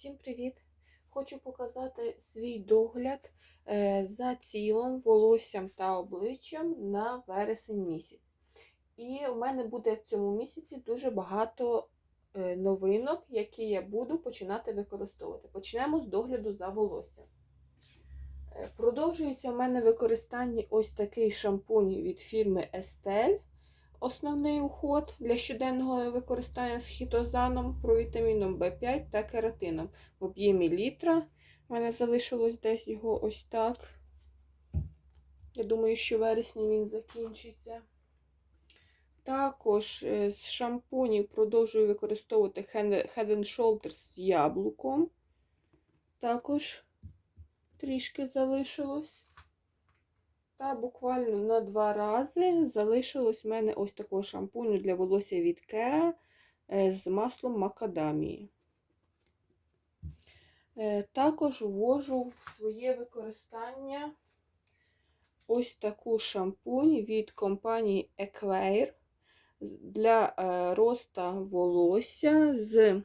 Всім привіт! Хочу показати свій догляд е, за тілом, волоссям та обличчям на вересень місяць. І у мене буде в цьому місяці дуже багато е, новинок, які я буду починати використовувати. Почнемо з догляду за волоссям. Е, Продовжується в мене використання ось такий шампунь від фірми Estelle. Основний уход для щоденного використання з хітозаном, провітаміном В5 та кератином в об'ємі літра. У мене залишилось десь його ось так. Я думаю, що в вересні він закінчиться. Також е, з шампунів продовжую використовувати Head and Shoulders з яблуком. Також трішки залишилось. Та буквально на два рази залишилось в мене ось такого шампуню для волосся від Кеа з маслом макадамії. Е, Також ввожу в своє використання ось таку шампунь від компанії Eclair для е, роста волосся з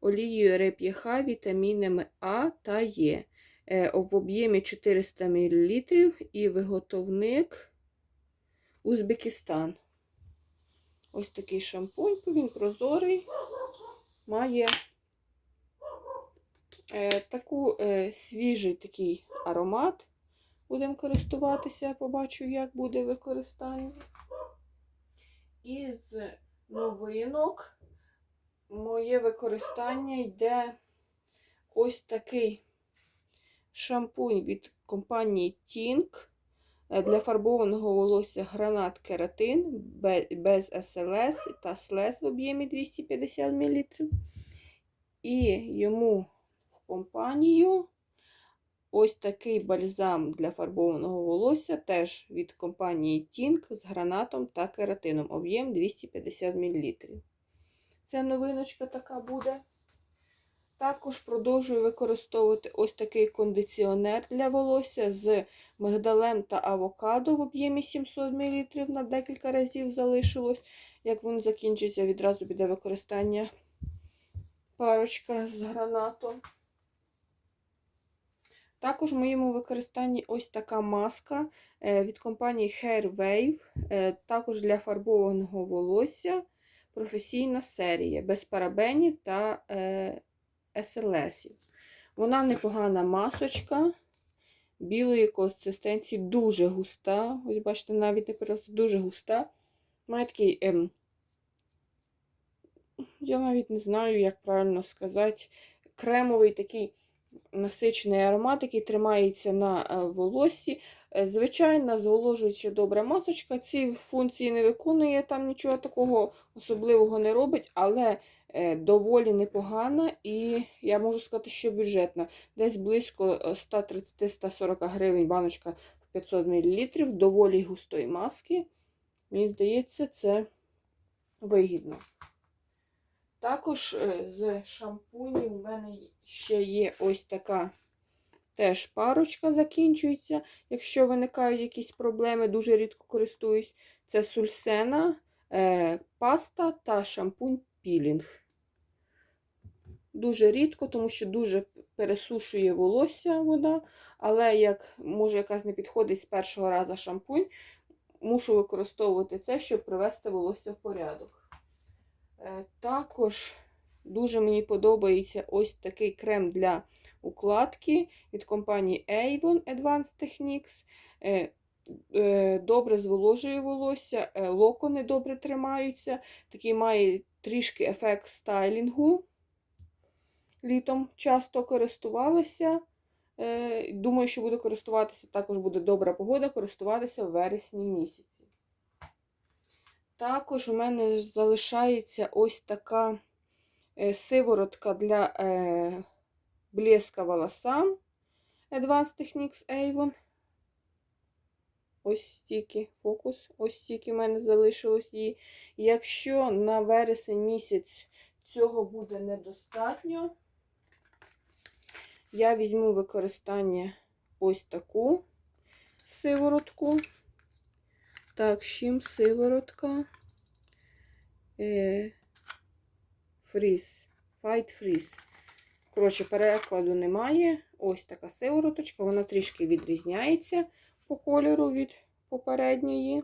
олією реп'яха, вітамінами А та Е в об'ємі 400 мл і виготовник Узбекистан. Ось такий шампунь, він прозорий, має е, таку е, свіжий такий аромат. Будемо користуватися, побачу, як буде використання. І з новинок моє використання йде ось такий шампунь від компанії Tink для фарбованого волосся гранат кератин без СЛС та СЛС в об'ємі 250 мл. І йому в компанію ось такий бальзам для фарбованого волосся теж від компанії Tink з гранатом та кератином. Об'єм 250 мл. Це новиночка така буде. Також продовжую використовувати ось такий кондиціонер для волосся з мигдалем та авокадо в об'ємі 700 мл на декілька разів залишилось. Як він закінчиться, відразу піде використання парочка з гранатом. Також в моєму використанні ось така маска від компанії Hair Wave, також для фарбованого волосся. Професійна серія, без парабенів та СЛСів. Вона непогана масочка, білої консистенції, дуже густа. Ось, бачите, навіть не просто дуже густа. Має такий, ем, я навіть не знаю, як правильно сказати, кремовий такий насичений аромат, який тримається на волоссі. Звичайна, зволожуюча добра масочка. Ці функції не виконує, там нічого такого особливого не робить, але доволі непогана і я можу сказати, що бюджетна. Десь близько 130-140 гривень баночка в 500 мл, доволі густої маски. Мені здається, це вигідно. Також з шампунів у мене ще є ось така теж парочка закінчується. Якщо виникають якісь проблеми, дуже рідко користуюсь. Це сульсена, паста та шампунь пілінг. Дуже рідко, тому що дуже пересушує волосся вода. Але як може якась не підходить з першого разу шампунь, мушу використовувати це, щоб привести волосся в порядок. Також дуже мені подобається ось такий крем для укладки від компанії Avon Advanced Techniques. Добре зволожує волосся, локони добре тримаються. Такий має трішки ефект стайлінгу. Літом часто користувалася. Думаю, що буду користуватися, також буде добра погода, користуватися в вересні місяці. Також у мене залишається ось така сиворотка для блеска волосам Advanced Techniques Avon. Ось стільки фокус, ось стільки в мене залишилось її. Якщо на вересень місяць цього буде недостатньо, я візьму використання ось таку сиворотку. Так, чим сиворотка. Е, фріз. Fight Freeze. Коротше, перекладу немає. Ось така сивороточка, вона трішки відрізняється по кольору від попередньої.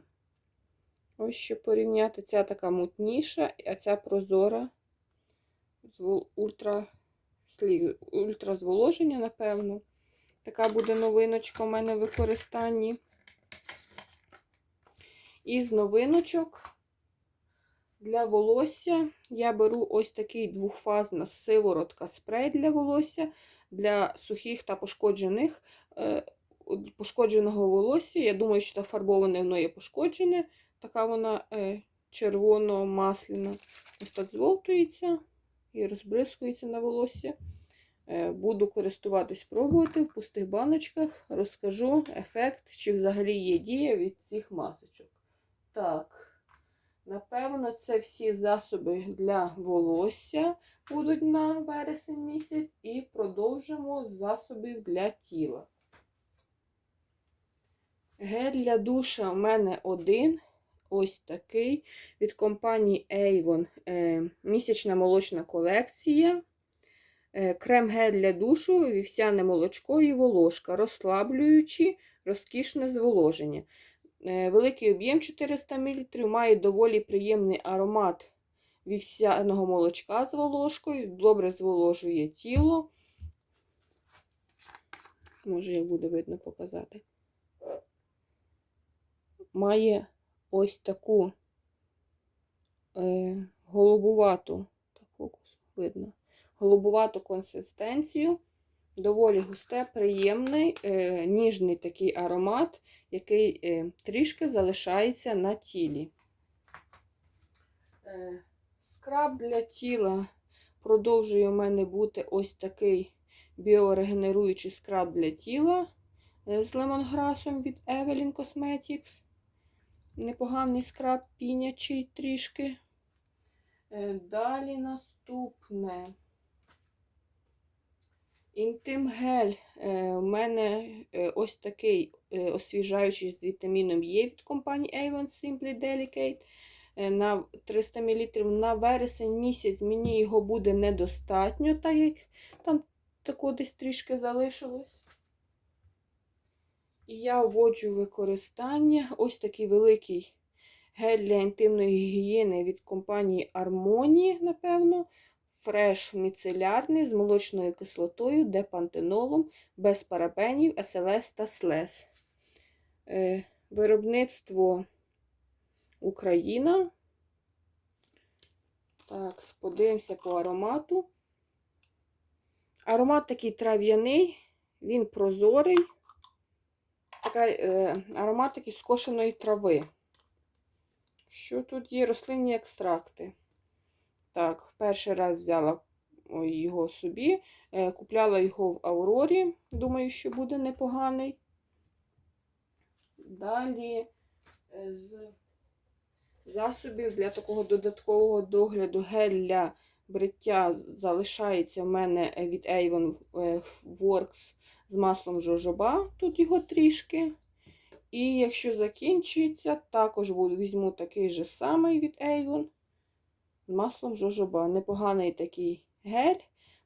Ось що порівняти. Ця така мутніша, а ця прозора. Ультра, ультразволоження, напевно. Така буде новиночка у мене в використанні. Із новиночок для волосся я беру ось такий двохфазна сиворотка спрей для волосся для сухих та пошкоджених е, пошкодженого волосся. Я думаю, що фарбоване воно є пошкоджене. Така вона е, червоно-масляна. Ось так зволтується і розбризкується на волосся. Е, Буду користуватись, пробувати в пустих баночках. Розкажу ефект, чи взагалі є дія від цих масочок. Так, напевно, це всі засоби для волосся будуть на вересень місяць. І продовжимо засобів для тіла. Гель для душа у мене один. Ось такий від компанії Avon. Е, місячна молочна колекція. Е, Крем гель для душу, вівсяне молочко і волошка. Розслаблюючи, розкішне зволоження. Е, Великий об'єм 400 мл, має доволі приємний аромат вівсяного молочка з волошкою, добре зволожує тіло. Може, як буде видно показати. Має ось таку е, голубувату, так фокус видно, голубувату консистенцію, доволі густе, приємний, е, ніжний такий аромат, який е, трішки залишається на тілі. Е, скраб для тіла продовжує у мене бути ось такий біорегенеруючий скраб для тіла е, з лемонграсом від Evelyn Cosmetics. Непоганий скраб пінячий трішки. Е, Далі наступне. Інтим гель. Е, У мене е, ось такий е, освіжаючий з вітаміном Е від компанії Avon Simply Delicate. На 300 мл на вересень місяць мені його буде недостатньо, так як там тако десь трішки залишилось. І я вводжу використання ось такий великий гель для інтимної гігієни від компанії Harmony, напевно. Фреш міцелярний з молочною кислотою, депантенолом, без парабенів, СЛС та СЛЕС. Е, виробництво Україна. Так, подивимося по аромату. Аромат такий трав'яний, він прозорий. Така, е, аромат такий скошеної трави. Що тут є? Рослинні екстракти. Так, перший раз взяла його собі. Е, купляла його в Аврорі. Думаю, що буде непоганий. Далі е, з засобів для такого додаткового догляду гель для бриття залишається в мене від Avon е, Works з маслом жожоба. Тут його трішки. І якщо закінчується, також візьму такий же самий від Avon маслом жожоба. Непоганий такий гель,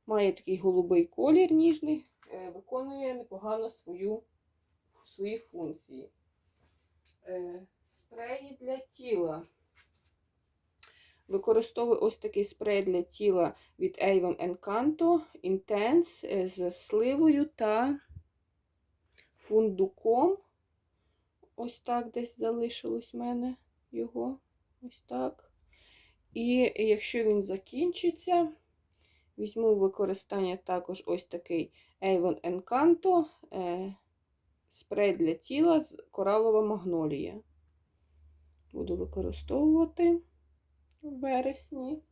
має такий голубий колір ніжний, е, виконує непогано свою, свої функції. Е, Спреї для тіла. Використовую ось такий спрей для тіла від Avon Encanto Intense е, з сливою та фундуком. Ось так десь залишилось в мене його. Ось так. І якщо він закінчиться, візьму використання також ось такий Avon Encanto е, спрей для тіла з коралова магнолія. Буду використовувати в вересні.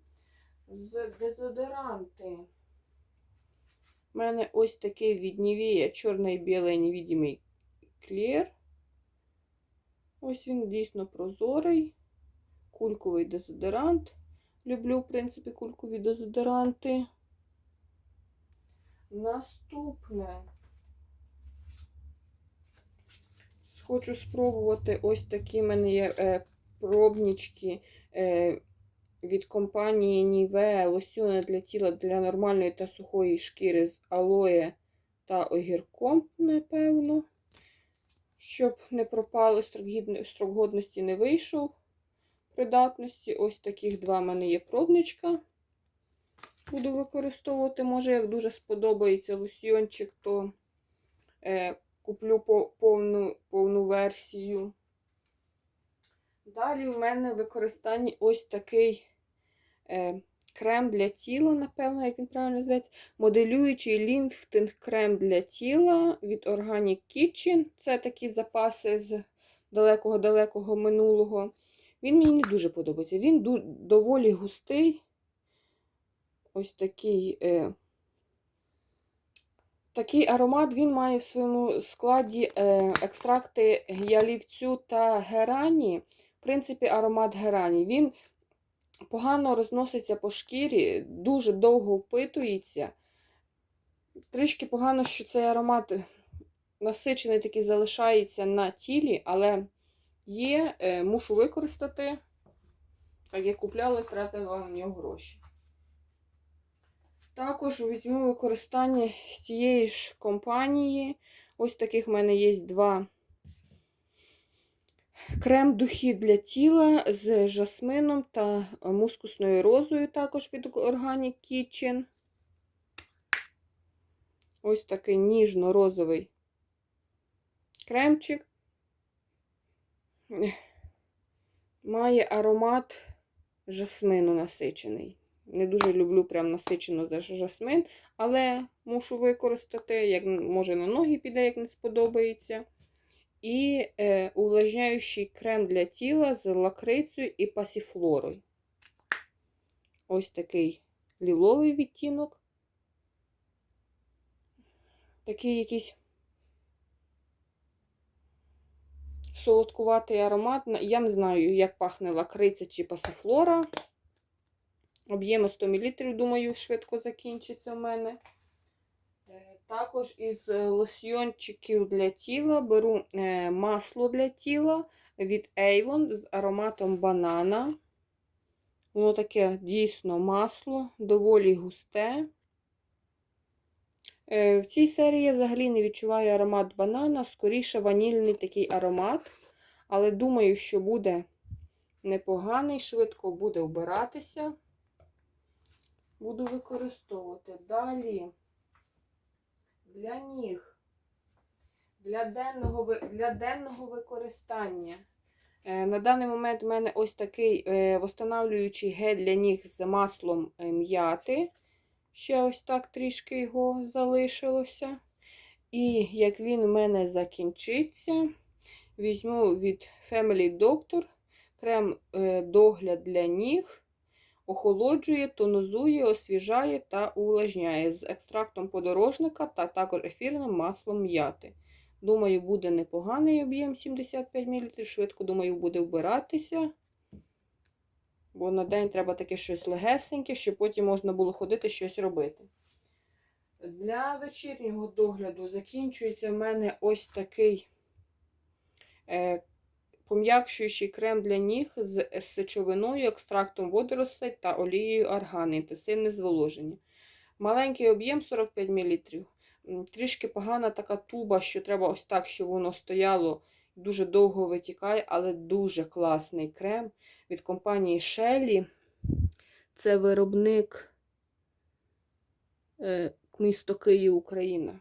З дезодоранти. У мене ось такий від Nivea чорний білий невидимий клір. Ось він дійсно прозорий, кульковий дезодорант. Люблю, в принципі, кулькові дезодоранти. Наступне. Хочу спробувати ось такі мене є е, пробнички е, від компанії Nivea лосьони для тіла для нормальної та сухої шкіри з алоє та огірком, напевно. Щоб не пропало строк годності не вийшов придатності. Ось таких два в мене є пробничка. Буду використовувати. Може, як дуже сподобається лосьйончик, то е, куплю по, повну, повну версію. Далі в мене в використанні ось такий е, крем для тіла, напевно, як він правильно називається. Моделюючий ліфтинг крем для тіла від Organic Kitchen. Це такі запаси з далекого-далекого минулого. Він мені не дуже подобається. Він доволі густий. Ось такий. Е, Такий аромат він має в своєму складі е, екстракти ялівцю та герані. В принципі, аромат герані. Він погано розноситься по шкірі, дуже довго впитується. Трішки погано, що цей аромат насичений такий залишається на тілі, але є, е, мушу використати. Так як купляли, тратила на нього гроші. Також візьму використання з цієї ж компанії. Ось таких в мене є два крем-духи для тіла з жасмином та мускусною розою, також від Organic Kitchen. Ось такий ніжно-розовий кремчик. Має аромат жасмину насичений. Не дуже люблю прям насичено за жасмин, але мушу використати, як може на ноги піде, як не сподобається. І е, увлажняючий крем для тіла з лакрицею і пасіфлорою. Ось такий ліловий відтінок. Такий якийсь солодкуватий аромат. Я не знаю, як пахне лакриця чи пасифлора. Об'єми 100 мл, думаю, швидко закінчиться в мене. Е, Також із лосьйончиків для тіла беру е, масло для тіла від Avon з ароматом банана. Воно таке дійсно масло, доволі густе. Е, В цій серії я взагалі не відчуваю аромат банана, скоріше ванільний такий аромат. Але думаю, що буде непоганий, швидко буде вбиратися. Буду використовувати. Далі для ніг, для денного, для денного використання. Е, На даний момент у мене ось такий е, восстанавлюючий гель для ніг з маслом м'яти. Ще ось так трішки його залишилося. І як він у мене закінчиться, візьму від Family Doctor крем е, догляд для ніг. Охолоджує, тонозує, освіжає та увлажняє з екстрактом подорожника та також ефірним маслом м'яти. Думаю, буде непоганий об'єм 75 мл. Швидко, думаю, буде вбиратися. Бо на день треба таке щось легесеньке, щоб потім можна було ходити щось робити. Для вечірнього догляду закінчується в мене ось такий е, пом'якшуючий крем для ніг з сечовиною, екстрактом водорослей та олією аргани, інтенсивне зволоження. Маленький об'єм 45 мл. Трішки погана така туба, що треба ось так, щоб воно стояло, дуже довго витікає, але дуже класний крем від компанії Shelly. Це виробник е, місто Київ, Україна.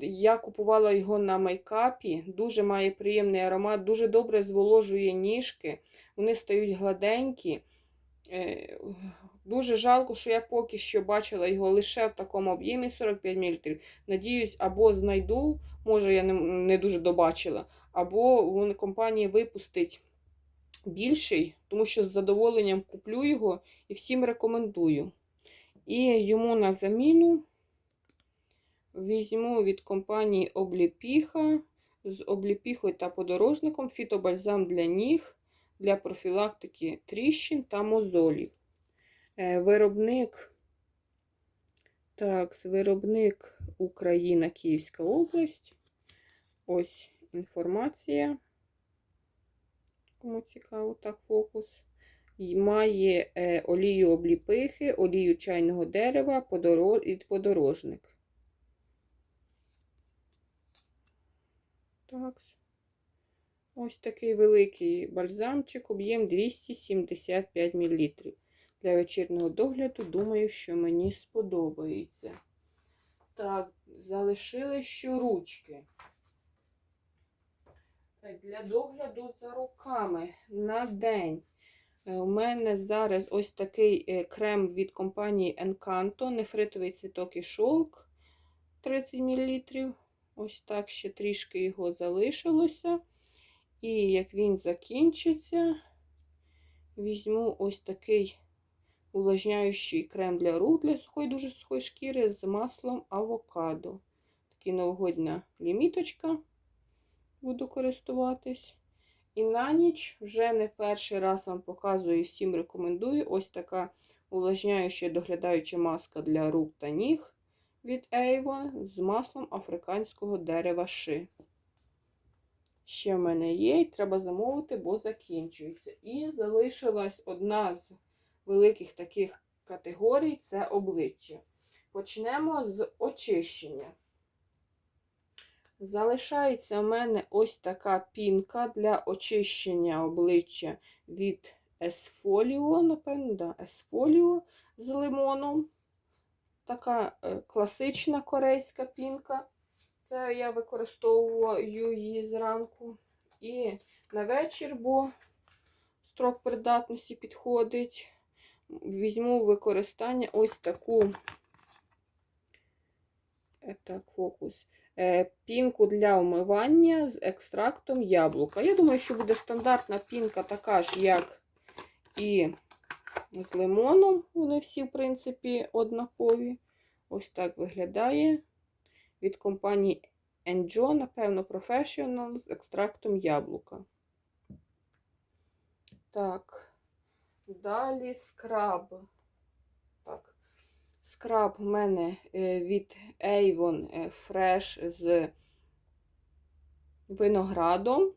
Я купувала його на мейкапі. Дуже має приємний аромат, дуже добре зволожує ніжки. Вони стають гладенькі. Дуже жалко, що я поки що бачила його лише в такому об'ємі 45 мл. Надіюсь, або знайду, може я не, не дуже добачила, або вони компанія випустить більший, тому що з задоволенням куплю його і всім рекомендую. І йому на заміну візьму від компанії Обліпіха з обліпіхою та подорожником фітобальзам для ніг для профілактики тріщин та мозолів. Е, Виробник, так, виробник Україна, Київська область. Ось інформація. Кому цікаво, так, фокус. І має е, олію обліпихи, олію чайного дерева і подорожник. Так. Ось такий великий бальзамчик, об'єм 275 мл. Для вечірнього догляду, думаю, що мені сподобається. Так, залишили ще ручки. Для догляду за руками на день. Е, У мене зараз ось такий е, крем від компанії Encanto, нефритовий цвіток і шовк 30 мл. Ось так ще трішки його залишилося. І як він закінчиться, візьму ось такий увлажняючий крем для рук для сухої, дуже сухої шкіри з маслом авокадо. Такий новогодня ліміточка. Буду користуватись. І на ніч вже не перший раз вам показую всім рекомендую. Ось така увлажняюча доглядаюча маска для рук та ніг від Avon з маслом африканського дерева ши. Ще в мене є, і треба замовити, бо закінчується. І залишилась одна з великих таких категорій це обличчя. Почнемо з очищення. Залишається в мене ось така пінка для очищення обличчя від Esfolio, напевно, да, Esfolio з лимоном. Така е, класична корейська пінка. Це я використовую її зранку. І на вечір, бо строк придатності підходить. Візьму використання ось таку е, так, фокус. Е, Пінку для вмивання з екстрактом яблука. Я думаю, що буде стандартна пінка, така ж, як і з лимоном. Вони всі, в принципі, однакові. Ось так виглядає. Від компанії Enjo, напевно, Professional з екстрактом яблука. Так. Далі скраб. Так. Скраб у мене е, від Avon е, Fresh з виноградом.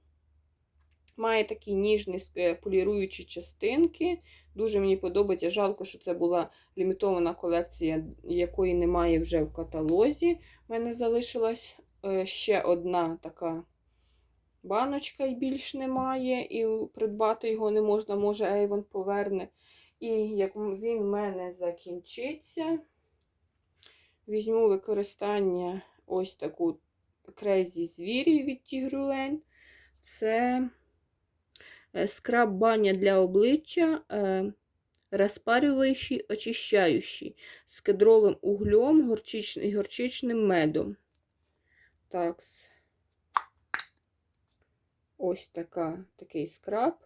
Має такі ніжні е, поліруючі частинки. Дуже мені подобається. Жалко, що це була лімітована колекція, якої немає вже в каталозі. У мене залишилась ще одна така баночка, і більш немає. І придбати його не можна, може, Avon поверне. І як він в мене закінчиться, візьму використання ось таку Crazy звірі від Тігрюлень. Це е, скраб баня для обличчя, е, розпарюючий, очищаючий, з кедровим углем і горчичним медом. Так. Ось така, такий скраб.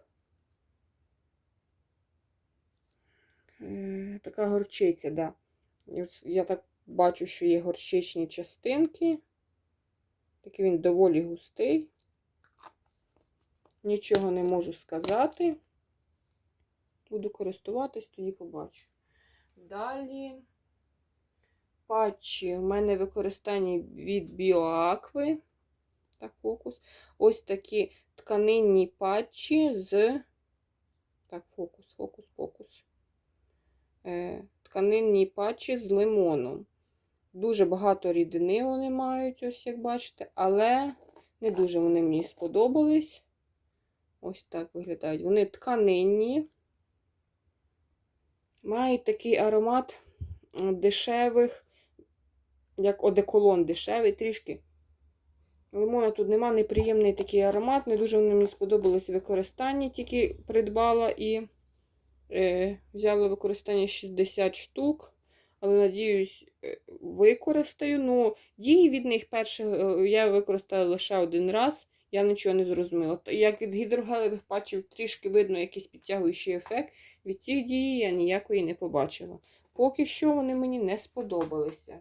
Е, Така горчиця, да. Я так бачу, що є горчичні частинки. Такий він доволі густий. Нічого не можу сказати. Буду користуватись, тоді побачу. Далі патчі. У мене використання від Біоакви. Так, фокус. Ось такі тканинні патчі з. Так, фокус, фокус, фокус. Е, тканинні патчі з лимоном. Дуже багато рідини вони мають, ось як бачите, але не дуже вони мені сподобались. Ось так виглядають. Вони тканинні. Мають такий аромат дешевих, як одеколон дешевий, трішки. Лимона тут нема, неприємний такий аромат. Не дуже мені сподобались використання, тільки придбала і е, взяла використання 60 штук. Але, надіюсь, е, використаю. Ну, дії від них перше я використала лише один раз. Я нічого не зрозуміла. Як від гідрогелевих патчів трішки видно якийсь підтягуючий ефект, від цих дій я ніякої не побачила. Поки що вони мені не сподобалися.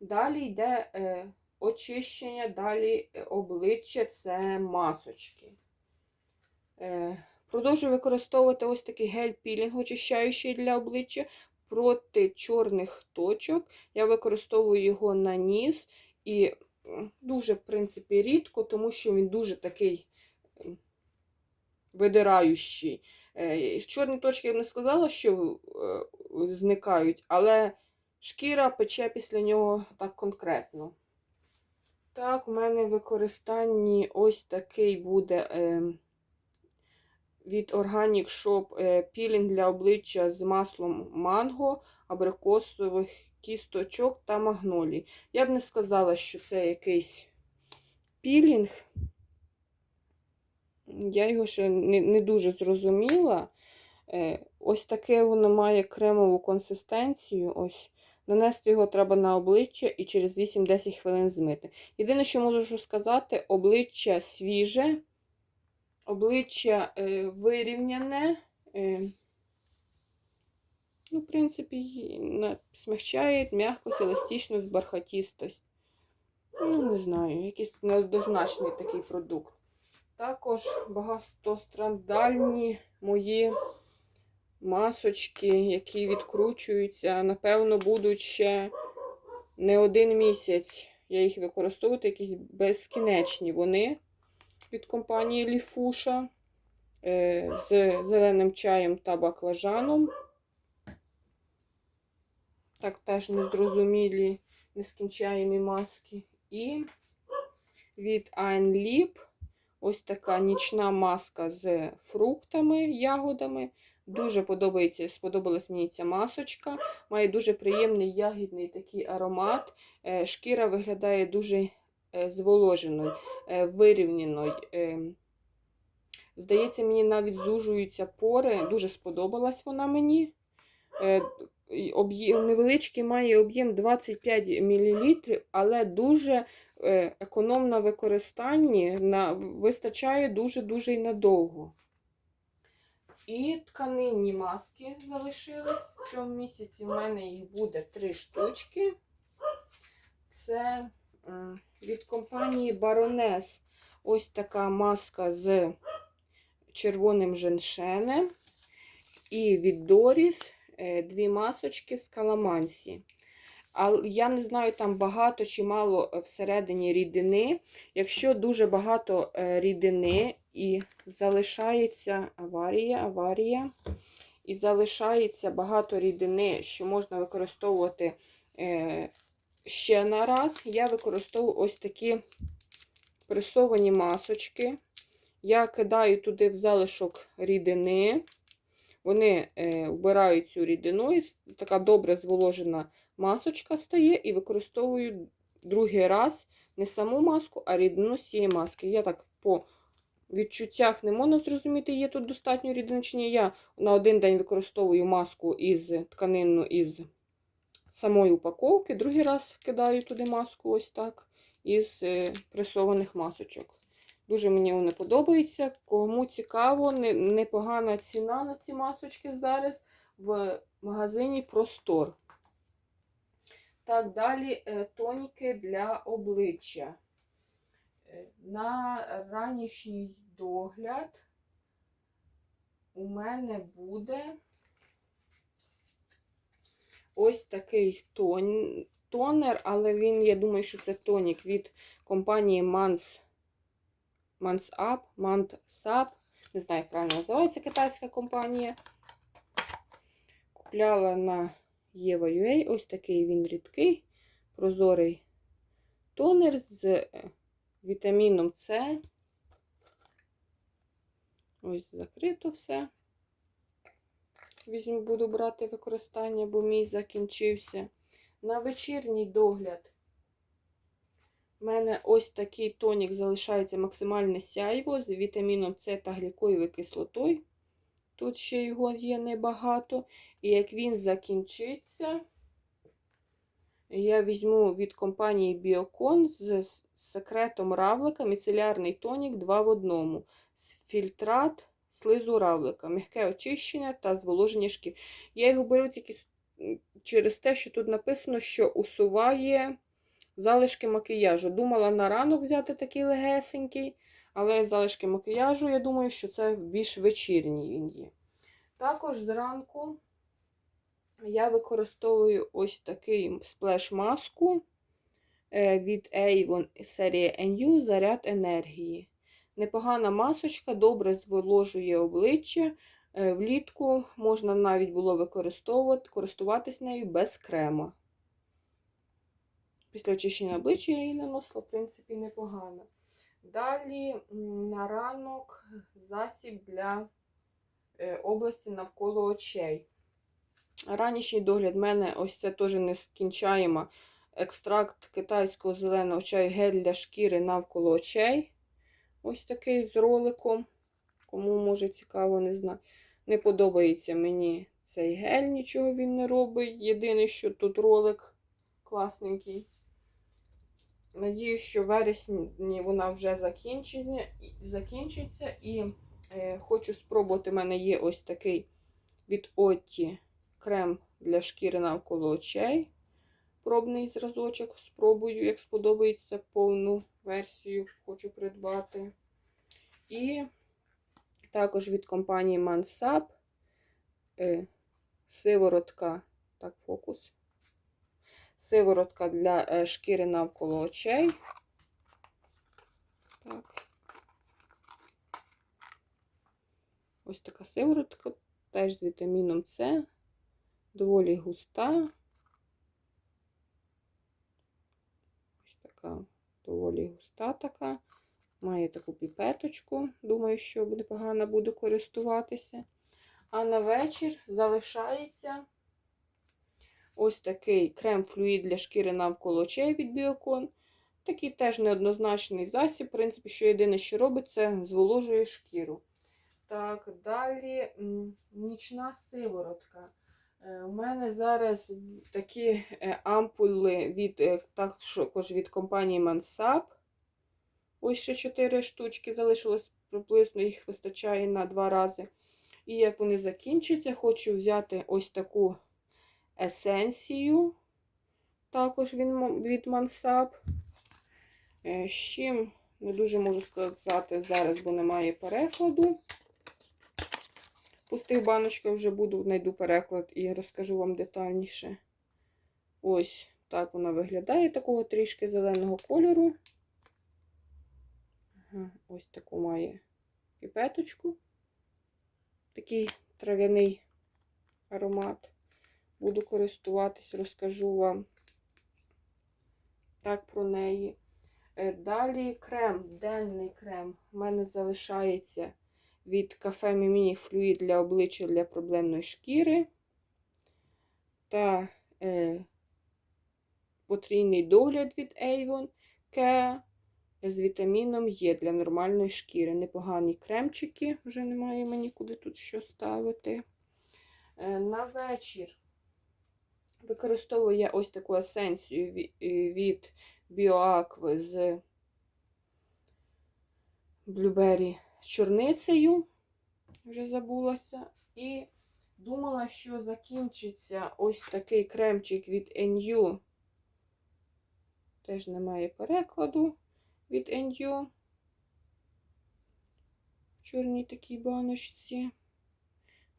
Далі йде е, очищення, далі е, обличчя це масочки. Е, продовжую використовувати ось такий гель-пілінг, очищаючий для обличчя проти чорних точок. Я використовую його на ніс і дуже, в принципі, рідко, тому що він дуже такий видираючий. Е, Чорні точки я б не сказала, що зникають, але шкіра пече після нього так конкретно. Так, у мене в використанні ось такий буде е, від Organic Shop е, пілінг для обличчя з маслом манго, абрикосових кісточок та магнолій. Я б не сказала, що це якийсь пілінг. Я його ще не, не дуже зрозуміла. Е, ось таке воно має кремову консистенцію. Ось. Нанести його треба на обличчя і через 8-10 хвилин змити. Єдине, що можу сказати, обличчя свіже, обличчя е, вирівняне. Е, ну, в принципі, смягчає м'якость, еластичність, бархатістость. Ну, не знаю, якийсь неоднозначний такий продукт. Також багатострадальні мої масочки, які відкручуються, напевно, будуть ще не один місяць. Я їх використовую, якісь безкінечні вони від компанії Ліфуша е, з зеленим чаєм та баклажаном. Так, теж незрозумілі, нескінчаємі маски. І від Einlieb ось така нічна маска з фруктами, ягодами. Дуже подобається, сподобалась мені ця масочка. Має дуже приємний ягідний такий аромат. Е, Шкіра виглядає дуже е, зволоженою, е, вирівняною. Е, Здається, мені навіть зужуються пори. Дуже сподобалась вона мені. Невеличкий має об'єм 25 мл, але дуже економно використанні, вистачає дуже-дуже й надовго. І тканинні маски залишились. В цьому місяці в мене їх буде три штучки. Це від компанії Baroness ось така маска з червоним женшенем. І від Doris е, дві масочки з каламансі. Але я не знаю, там багато чи мало всередині рідини. Якщо дуже багато е, рідини і залишається аварія, аварія, і залишається багато рідини, що можна використовувати е, ще на раз, я використовую ось такі пресовані масочки. Я кидаю туди в залишок рідини. Вони е, вбирають цю рідину, і така добре зволожена масочка стає, і використовую другий раз не саму маску, а рідину з цієї маски. Я так по відчуттях не можу зрозуміти, є тут достатньо рідини. Я на один день використовую маску із тканину із самої упаковки, другий раз кидаю туди маску ось так, із е, пресованих масочок. Дуже мені вони подобаються. Кому цікаво, не- непогана ціна на ці масочки зараз в магазині Простор. Так, далі е, тоніки для обличчя. На ранішній догляд у мене буде ось такий тон, тонер, але він, я думаю, що це тонік від компанії Mans, Mans Up, Mansap. Не знаю, як правильно називається китайська компанія. Купляла на Єва.ua. Ось такий він рідкий, прозорий тонер з е, вітаміном С. Ось закрито все. Візьму, буду брати використання, бо мій закінчився. На вечірній догляд у мене ось такий тонік залишається максимальне сяйво з вітаміном С та глікоєвою кислотою. Тут ще його є небагато. І як він закінчиться, я візьму від компанії Біокон з з секретом равлика міцелярний тонік 2 в 1. Фільтрат слизу равлика, м'яке очищення та зволоження шкір. Я його беру тільки через те, що тут написано, що усуває залишки макіяжу. Думала на ранок взяти такий легесенький, але залишки макіяжу, я думаю, що це більш вечірній він є. Також зранку я використовую ось такий сплеш-маску е, від Avon серії NU Заряд енергії. Непогана масочка, добре зволожує обличчя, Е, Влітку можна навіть було використовувати, користуватись нею без крема. Після очищення обличчя я її наносила, в принципі, непогано. Далі на ранок засіб для е, області навколо очей. Ранішній догляд в мене ось це теж нескінчаємо. Екстракт китайського зеленого чаю гель для шкіри навколо очей. Ось такий з роликом. Кому може цікаво, не знаю. Не подобається мені цей гель, нічого він не робить. Єдине, що тут ролик класненький. Надію, що в вересні вона вже закінчиться. І е, хочу спробувати. У мене є ось такий від Отті крем для шкіри навколо очей. Пробний зразочок. Спробую, як сподобається повну версію, хочу придбати. І також від компанії Mansap е, сиворотка. Так, фокус. Сиворотка для е, шкіри навколо очей. Так. Ось така сиворотка, теж з вітаміном С. Доволі густа. Ось така доволі густа така. Має таку піпеточку. Думаю, що буде погано буду користуватися. А на вечір залишається ось такий крем-флюїд для шкіри навколо очей від Біокон. Такий теж неоднозначний засіб. В принципі, що єдине, що робить, це зволожує шкіру. Так, далі нічна сиворотка. Е, У мене зараз такі е, ампули від, е, також від компанії Mansap. Ось ще 4 штучки залишилось приблизно, їх вистачає на 2 рази. І як вони закінчаться, хочу взяти ось таку есенцію, також від, Mansap. Е, З чим не дуже можу сказати зараз, бо немає перекладу. Пустих баночках вже буду, знайду переклад і розкажу вам детальніше. Ось так вона виглядає, такого трішки зеленого кольору. Ось таку має піпеточку. Такий трав'яний аромат. Буду користуватись, розкажу вам так про неї. Е, Далі крем, денний крем. У мене залишається від кафе Міміні флюїд для обличчя для проблемної шкіри. Та е, потрійний догляд від Avon Care з вітаміном Є для нормальної шкіри. Непогані кремчики, вже немає мені куди тут що ставити. Е, на вечір використовую я ось таку есенцію е, від BioAqua з Blueberry чорницею. Вже забулася. І думала, що закінчиться ось такий кремчик від NU. Теж немає перекладу від NU. В чорній такій баночці.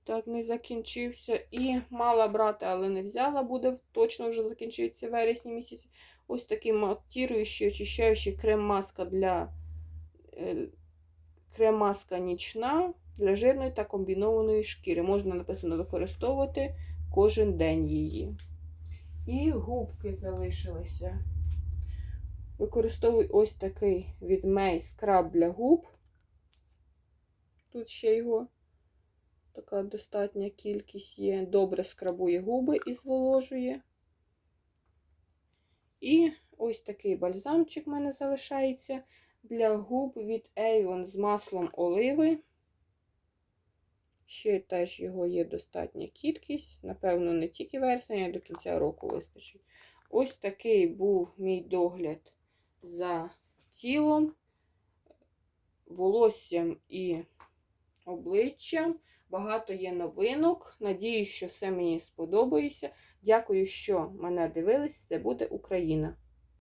Так, не закінчився. І мала брати, але не взяла. Буде точно вже закінчиться в вересні місяці. Ось такий матіруючий, очищаючий крем-маска для е, крем-маска нічна для жирної та комбінованої шкіри. Можна написано використовувати кожен день її. І губки залишилися. Використовую ось такий від May скраб для губ. Тут ще його така достатня кількість є. Добре скрабує губи і зволожує. І ось такий бальзамчик в мене залишається для губ від Avon з маслом оливи. Ще теж його є достатня кількість. Напевно, не тільки вересня, а до кінця року вистачить. Ось такий був мій догляд за тілом, волоссям і обличчям. Багато є новинок. Надіюсь, що все мені сподобається. Дякую, що мене дивились. Це буде Україна.